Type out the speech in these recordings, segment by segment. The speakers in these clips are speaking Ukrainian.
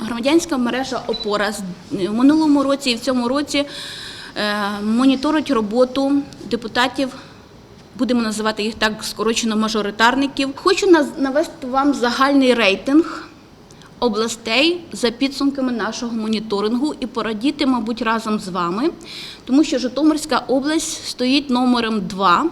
громадянська мережа Опора в минулому році і в цьому році е, моніторить роботу депутатів. Будемо називати їх так скорочено мажоритарників. Хочу навести вам загальний рейтинг областей за підсумками нашого моніторингу і порадіти, мабуть, разом з вами, тому що Житомирська область стоїть номером 2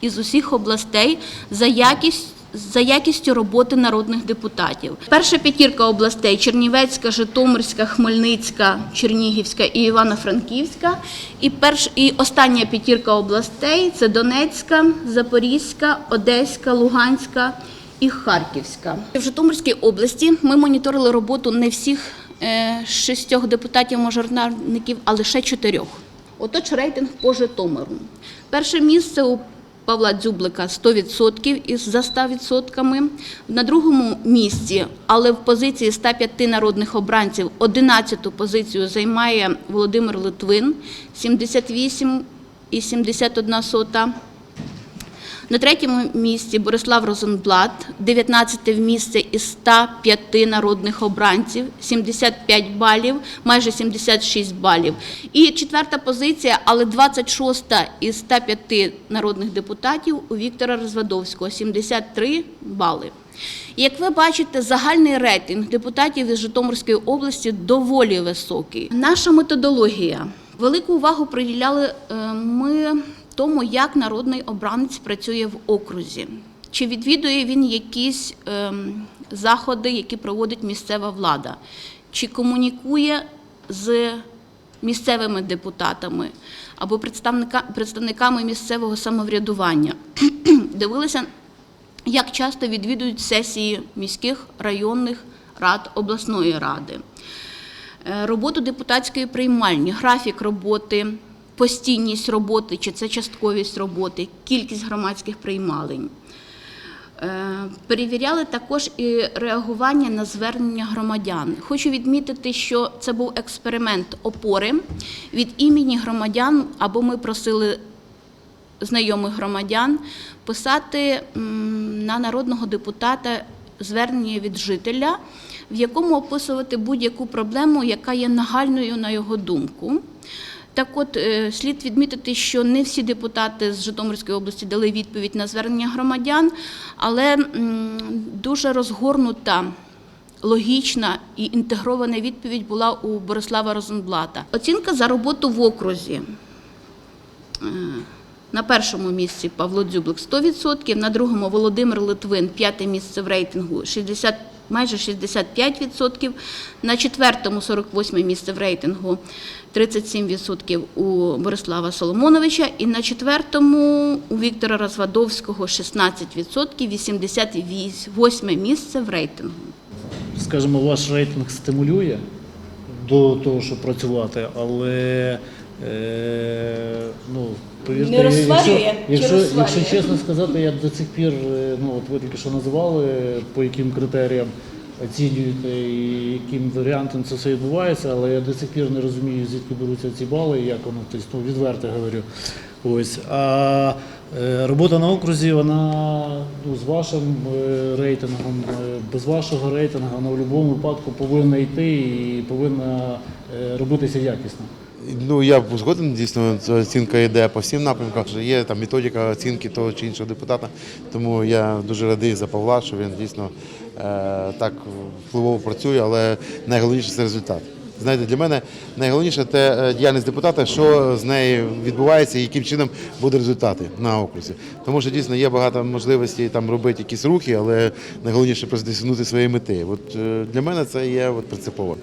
із усіх областей за якість. За якістю роботи народних депутатів. Перша п'ятірка областей Чернівецька, Житомирська, Хмельницька, Чернігівська і Івано-Франківська. І, перш, і остання п'ятірка областей це Донецька, Запорізька, Одеська, Луганська і Харківська. В Житомирській області ми моніторили роботу не всіх е, шістьох депутатів-мажоритарників, а лише чотирьох. Отож, рейтинг по Житомиру. Перше місце у Павла Дзюблика 100% із за 100%. На другому місці, але в позиції 105 народних обранців, 11-ту позицію займає Володимир Литвин 78,71 сота. На третьому місці Борислав Розенблат, 19 місце із 105 народних обранців, 75 балів, майже 76 балів. І четверта позиція, але 26 із 105 народних депутатів у Віктора Розвадовського, 73 бали. Як ви бачите, загальний рейтинг депутатів із Житомирської області доволі високий. Наша методологія. Велику увагу приділяли е, ми тому, як народний обранець працює в окрузі. Чи відвідує він якісь ем, заходи, які проводить місцева влада, чи комунікує з місцевими депутатами або представника, представниками місцевого самоврядування. Дивилися як часто відвідують сесії міських районних рад обласної ради, Е, роботу депутатської приймальні, графік роботи, постійність роботи, чи це частковість роботи, кількість громадських приймалень. Е, Перевіряли також і реагування на звернення громадян. Хочу відмітити, що це був експеримент опори від імені громадян, або ми просили знайомих громадян писати на народного депутата звернення від жителя, в якому описувати будь-яку проблему, яка є нагальною на його думку. Так от, е, слід відмітити, що не всі депутати з Житомирської області дали відповідь на звернення громадян, але дуже розгорнута логічна і інтегрована відповідь була у Борислава Розенблата. Оцінка за роботу в окрузі. Е, На першому місці Павло Дзюблик 100%, на другому Володимир Литвин, п'яте місце в рейтингу 60, майже 65%, на четвертому 48 місце в рейтингу 37% у Борислава Соломоновича і на четвертому у Віктора Розвадовського 16%, 88 місце в рейтингу. скажімо, ваш рейтинг стимулює до того, щоб працювати, але ну, повірте, Не розсварює якщо, чи якщо, розсварює? якщо чесно сказати, я до цих пір, е, ну от ви тільки що називали, по яким критеріям оцінюєте і яким варіантом це все відбувається, але я до цих пір не розумію, звідки беруться ці бали, і як воно тобто, ну, відверто говорю. Ось. А е, робота на окрузі, вона ну, з вашим е, рейтингом, е, без вашого рейтингу, вона в будь-якому випадку повинна йти і повинна е, робитися якісно. Ну я згоден, дійсно оцінка йде по всім напрямкам. Що Є там методика оцінки того чи іншого депутата. Тому я дуже радий за Павла, що він дійсно е, так впливово працює, але найголовніше це результат. Знаєте, для мене найголовніше те е, діяльність депутата, що з нею відбувається і яким чином будуть результати на окрузі. Тому що дійсно є багато можливостей там робити якісь рухи, але найголовніше просто досягнути своєї мети. От е, для мене це є от принципово.